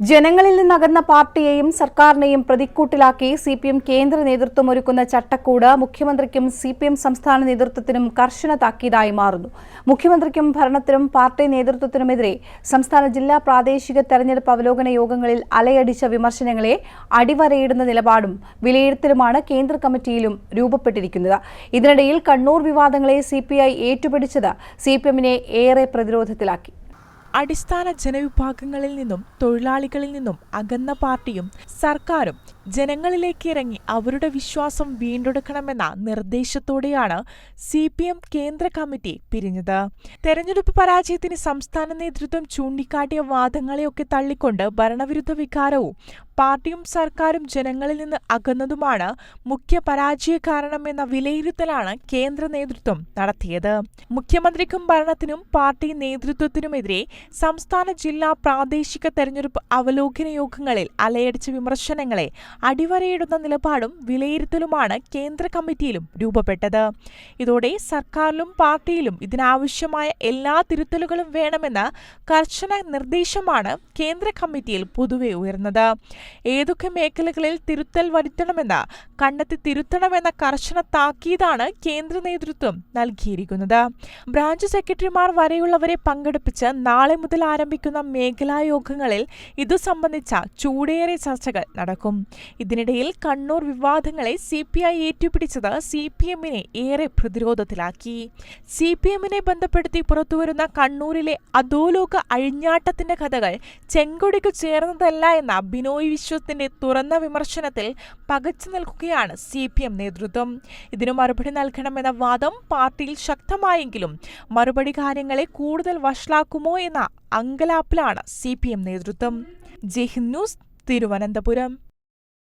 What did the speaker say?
ജനങ്ങളിൽ നിന്നകന്ന പാർട്ടിയെയും സർക്കാരിനെയും പ്രതിക്കൂട്ടിലാക്കി C P M കേന്ദ്ര നേതൃത്വം ഒരുക്കുന്ന ചട്ടക്കൂട് മുഖ്യമന്ത്രിക്കും സി പി എം സംസ്ഥാന നേതൃത്വത്തിനും കർശന താക്കീതായി മാറുന്നു. മുഖ്യമന്ത്രിക്കും ഭരണത്തിനും പാർട്ടി നേതൃത്വത്തിനുമെതിരെ സംസ്ഥാന ജില്ലാ പ്രാദേശിക തെരഞ്ഞെടുപ്പ് അവലോകന യോഗങ്ങളിൽ അലയടിച്ച വിമർശനങ്ങളെ അടിവരയിടുന്ന നിലപാടും വിലയിരുത്തലുമാണ് കേന്ദ്ര കമ്മിറ്റിയിലും രൂപപ്പെട്ടിരിക്കുന്നത്. ഇതിനിടയിൽ കണ്ണൂർ വിവാദങ്ങളെ സി പി ഐ ഏറ്റുപിടിച്ചത് സി പി എമ്മിനെ ഏറെ പ്രതിരോധത്തിലാക്കി. അടിസ്ഥാന ജനവിഭാഗങ്ങളിൽ നിന്നും തൊഴിലാളികളിൽ നിന്നും അകന്ന പാർട്ടിയും സർക്കാരും ജനങ്ങളിലേക്ക് ഇറങ്ങി അവരുടെ വിശ്വാസം വീണ്ടെടുക്കണമെന്ന നിർദ്ദേശത്തോടെയാണ് സി പി എം കേന്ദ്ര കമ്മിറ്റി പിരിഞ്ഞത്. തെരഞ്ഞെടുപ്പ് പരാജയത്തിന് സംസ്ഥാന നേതൃത്വം ചൂണ്ടിക്കാട്ടിയ വാദങ്ങളെയൊക്കെ തള്ളിക്കൊണ്ട് ഭരണവിരുദ്ധ വികാരവും പാർട്ടിയും സർക്കാരും ജനങ്ങളിൽ നിന്ന് അകന്നതുമാണ് മുഖ്യ പരാജയ കാരണം എന്ന വിലയിരുത്തലാണ് കേന്ദ്ര നേതൃത്വം നടത്തിയത്. മുഖ്യമന്ത്രിക്കും ഭരണത്തിനും പാർട്ടി നേതൃത്വത്തിനുമെതിരെ സംസ്ഥാന ജില്ലാ പ്രാദേശിക തെരഞ്ഞെടുപ്പ് അവലോകന യോഗങ്ങളിൽ അലയടിച്ച വിമർശനങ്ങളെ അടിവരയിടുന്ന നിലപാടും വിലയിരുത്തലുമാണ് കേന്ദ്ര കമ്മിറ്റിയിലും രൂപപ്പെട്ടത്. ഇതോടെ സർക്കാരിലും പാർട്ടിയിലും ഇതിനാവശ്യമായ എല്ലാ തിരുത്തലുകളും വേണമെന്ന കർശന നിർദ്ദേശമാണ് കേന്ദ്ര കമ്മിറ്റിയിൽ പൊതുവെ ഉയർന്നത്. ഏതൊക്കെ മേഖലകളിൽ തിരുത്തൽ വരുത്തണമെന്ന് കണ്ടെത്തി തിരുത്തണമെന്ന കർശന താക്കീതാണ് കേന്ദ്ര നേതൃത്വം നൽകിയിരിക്കുന്നത്. ബ്രാഞ്ച് സെക്രട്ടറിമാർ വരെയുള്ളവരെ പങ്കെടുപ്പിച്ച് നാളെ മുതൽ ആരംഭിക്കുന്ന മേഖലാ യോഗങ്ങളിൽ ഇതു സംബന്ധിച്ച ചൂടേറെ ചർച്ചകൾ നടക്കും. ഇതിനിടയിൽ കണ്ണൂർ വിവാദങ്ങളെ സി പി ഐ ഏറ്റുപിടിച്ചത് സി പി എമ്മിനെ ഏറെ പ്രതിരോധത്തിലാക്കി. സി പി എമ്മിനെ ബന്ധപ്പെടുത്തി പുറത്തുവരുന്ന കണ്ണൂരിലെ അധോലോക അഴിഞ്ഞാട്ടത്തിന്റെ കഥകൾ ചെങ്കൊടിക്കു ചേർന്നതല്ല എന്ന ബിനോയ് വിശ്വത്തിന്റെ തുറന്ന വിമർശനത്തിൽ പകച്ചു നിൽക്കുകയാണ് സി പി എം നേതൃത്വം. ഇതിനു മറുപടി നൽകണമെന്ന വാദം പാർട്ടിയിൽ ശക്തമായെങ്കിലും മറുപടി കാര്യങ്ങളെ കൂടുതൽ വഷളാക്കുമോ എന്ന അങ്കലാപ്പിലാണ് സി പി എം നേതൃത്വം. ജയ്ഹിന്ദ് ന്യൂസ് തിരുവനന്തപുരം.